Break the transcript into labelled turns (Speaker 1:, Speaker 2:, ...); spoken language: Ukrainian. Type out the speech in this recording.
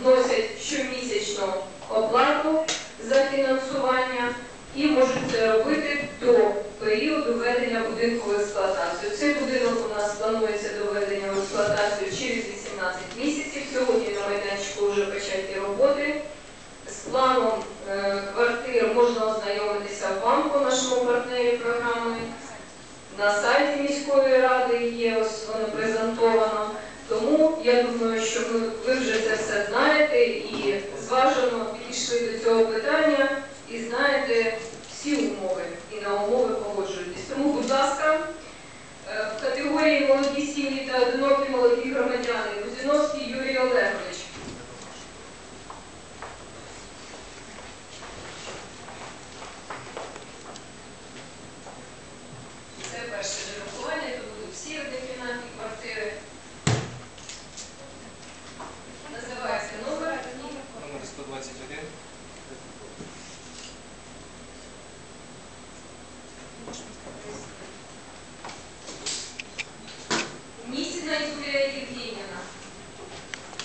Speaker 1: вносять щомісячну оплату за фінансування і можуть це робити до періоду введення будинку в експлуатацію. Цей будинок у нас планується до введення в експлуатацію через 18 місяців. Сьогодні на майданчику вже початі роботи. З планом е, квартир можна ознайомитися в банку, нашому партнері програми. На сайті міської ради є, я думаю, що ви, ви вже це все знаєте і зважено підійшли до цього питання і знаєте всі умови і на умови погоджуєтесь. Тому, будь ласка, е, в категорії молоді сім'ї та одинокі молоді людей, які